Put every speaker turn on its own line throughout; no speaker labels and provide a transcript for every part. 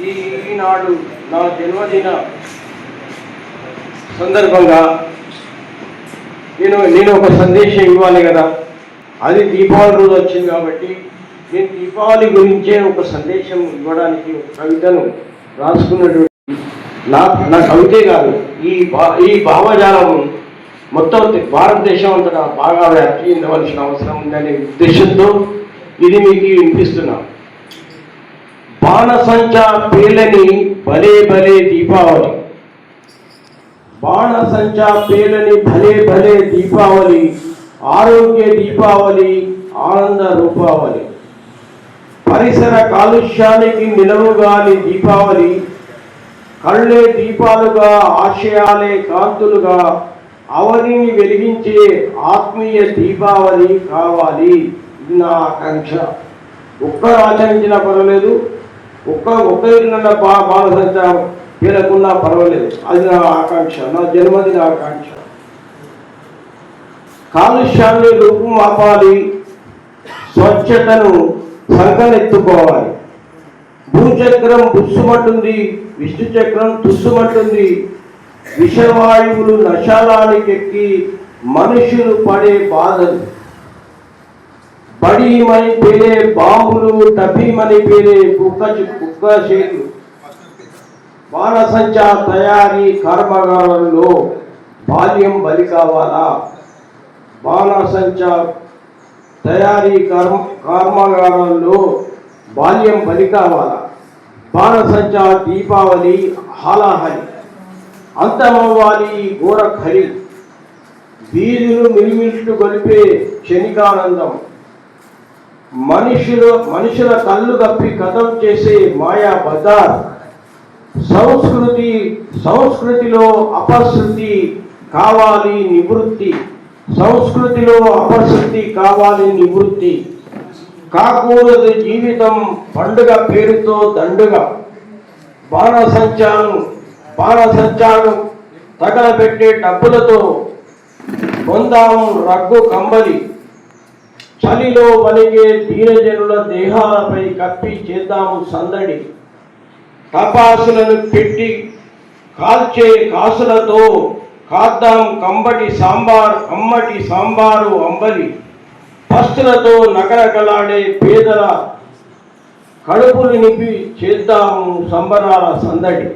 ఈ ఈనాడు నా జన్మదిన సందర్భంగా నేను నేను ఒక సందేశం ఇవ్వాలి కదా? అది దీపావళి రోజు వచ్చింది కాబట్టి నేను దీపావళి గురించే ఒక సందేశం ఇవ్వడానికి ఒక కవితను రాసుకున్నటువంటి నా నా కవితే కాదు ఈ భా ఈ భావజాలము మొత్తం భారతదేశం అంతటా బాగా వ్యాప్తి చెందవలసిన అవసరం ఉందనే ఉద్దేశంతో ఇది మీకు వినిపిస్తున్నాను బాణసంచా పేలని భలే భలే దీపావళి. బాణసంచా పేలని భలే భలే దీపావళి ఆరోగ్య దీపావళి ఆనంద రూపావళి. పరిసర కాలుష్యానికి నిలవుగాని దీపావళి కళ్ళే దీపాలుగా ఆశయాలే కాంతులుగా అవనిని వెలిగించే ఆత్మీయ దీపావళి కావాలి. ఇది నా ఆకాంక్ష. ఒక్కరు ఆచరించినా పర్వాలేదు. ఒక్క ఒక్క ఇళ్ళ బా బాలసంచ పేరకున్నా పర్వాలేదు. అది నా ఆకాంక్ష నా జన్మదిన ఆకాంక్ష. కాలుష్యాన్ని రూపుమాపాలి స్వచ్ఛతను సంకనెత్తుకోవాలి భూచక్రం బుస్సుమంటుంది విష్ణు చక్రం తుస్సుమంటుంది. విషవాయువులు నశాలానికెక్కి మనుషులు పడే బాధలు. బడీమని పేరే బాంబులు టబీమని పేరే కుక్క కుక్క చేతులు. బాణసంచా తయారీ కర్మాగారంలో బాల్యం బలి కావాలా? బాణసంచా తయారీ కర్మ కర్మాగారంలో బాల్యం బలి కావాలా? బాణసంచా దీపావళి హాలాహలి. అంతమవ్వాలి ఈ ఘోర ఖలి. వీధులు మిలిమిట్లు గొలిపే క్షణికానందం. మనుషులు మనుషుల కళ్ళు కప్పి కథం చేసే మాయా బజార్ సంస్కృతి సంస్కృతిలో అపశృతి కావాలి నివృత్తి సంస్కృతిలో అపశృతి కావాలి నివృత్తి. కాకూడదు జీవితం పండుగ పేరుతో దండుగ. బాణసంచాను బాణసంచాను తగలబెట్టే డబ్బులతో పొందాము రగ్గు కంబలి. చలిలో వలిగే దీనజనుల దేహాలపై కప్పి చేద్దాము సందడి. టపాసులను పెట్టి కాల్చే కాసులతో కాద్దాం కంబటి సాంబార్ కమ్మటి సాంబారు అంబలి. పస్తులతో నకరకలాడే పేదల కడుపులు నింపి చేద్దాము సంబరాల సందడి.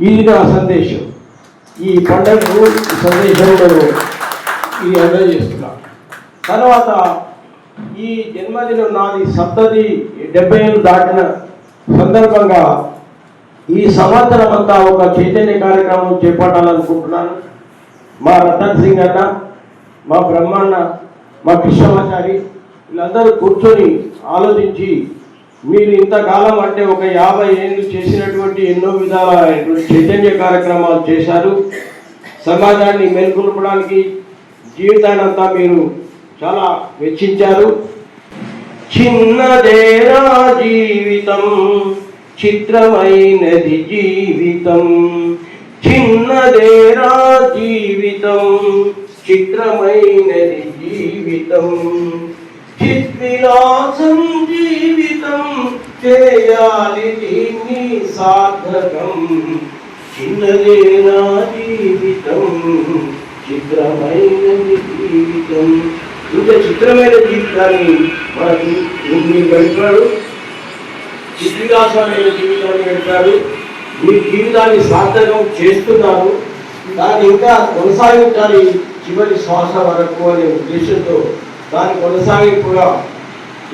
ఇది నా సందేశం. ఈ పండుగకు ఈ సందేశంలో ఇది తర్వాత ఈ జన్మదినం నాది సప్తది డెబ్బై ఏళ్ళు దాటిన సందర్భంగా ఈ సంవత్సరం అంతా ఒక చైతన్య కార్యక్రమం చేపట్టాలనుకుంటున్నాను. మా రతన్ సింగ్ అన్న మా బ్రహ్మన్న మా కృష్ణమాచారి వీళ్ళందరూ కూర్చొని ఆలోచించి మీరు ఇంతకాలం అంటే ఒక యాభై ఏళ్ళు చేసినటువంటి ఎన్నో విధాలైనటువంటి చైతన్య కార్యక్రమాలు చేశారు. సమాజాన్ని మేల్కొల్పడానికి జీవితానంతా మీరు చాలా వెచ్చించారు. చిన్నదేరా జీవితం చిత్రమైనది జీవితం. చిన్నదేరా జీవితం చిత్రమైనది జీవితం. చిద్విలాసం జీవితం చేయాలి దీన్ని సార్థకం. చిన్నదేనా జీవితం చిత్రమైనది జీవితం. ఇంత చిత్రమైన జీవితాన్ని మనకి మీరు గడిపాడు. చిత్రికాసమైన జీవితాన్ని గడిపాడు. మీ జీవితాన్ని సార్థకం చేస్తున్నారు దాన్ని ఇంకా కొనసాగించాలి చివరి శ్వాస వరకు అనే ఉద్దేశంతో దాని కొనసాగింపుగా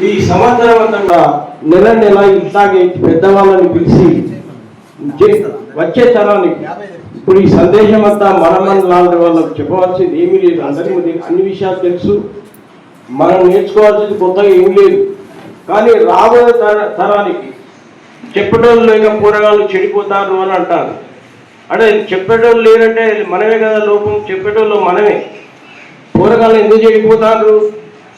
ఈ సంవత్సరం నెల నెల ఇట్లాగే పెద్దవాళ్ళని పిలిచి వచ్చే తరానికి ఇప్పుడు ఈ సందేశం అంతా మన మన లాంటి వాళ్ళకి చెప్పవలసింది ఏమీ లేదు. అందరికీ అన్ని విషయాలు తెలుసు. మనం నేర్చుకోవాల్సింది కొత్తగా ఏం లేదు. కానీ రాబోయే తర తరానికి చెప్పేటోళ్ళు లేక పూరగాళ్ళు చెడిపోతారు అని అంటారు. అంటే చెప్పేటోళ్ళు లేరంటే మనమే కదా లోపం చెప్పేటోళ్ళు మనమే. పూరగాళ్ళు ఎందుకు చెడిపోతారు?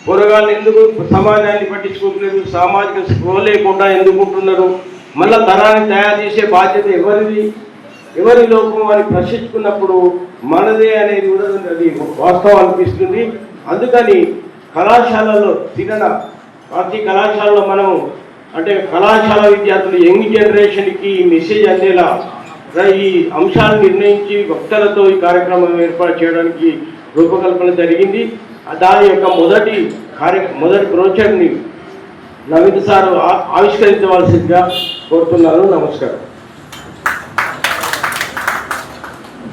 పూరగాళ్ళు ఎందుకు సమాజాన్ని పట్టించుకోవట్లేదు సామాజిక స్పృహ లేకుండా ఎందుకు ఉంటున్నారు? తరాన్ని తయారు చేసే బాధ్యత ఎవరిది? ఎవరి లోపం అని ప్రశ్నించుకున్నప్పుడు మనదే అనేది కూడా అది వాస్తవం అనిపిస్తుంది. అందుకని కళాశాలలో తినన ప్రతి కళాశాలలో మనం అంటే కళాశాల విద్యార్థులు యంగ్ జనరేషన్కి ఈ మెసేజ్ అందేలా ఈ అంశాలు నిర్ణయించి వక్తలతో ఈ కార్యక్రమం ఏర్పాటు చేయడానికి రూపకల్పన జరిగింది. దాని యొక్క మొదటి కార్య మొదటి బ్రోచర్ని నవీన్ సార్ ఆ- ఆవిష్కరించవలసిందిగా కోరుతున్నాను. నమస్కారం.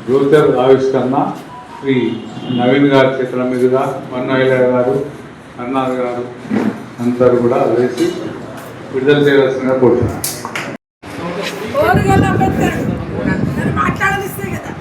బ్రోచర్ ఆవిష్కరణ. శ్రీ నవీన్ గారి చేతుల మీదుగా మన్నయ్య గారు అన్నారు గారు అందరూ కూడా వేసి విడుదల చేయవలసిందిగా కోరుతున్నాను.
ఓరుగల్లు కదా.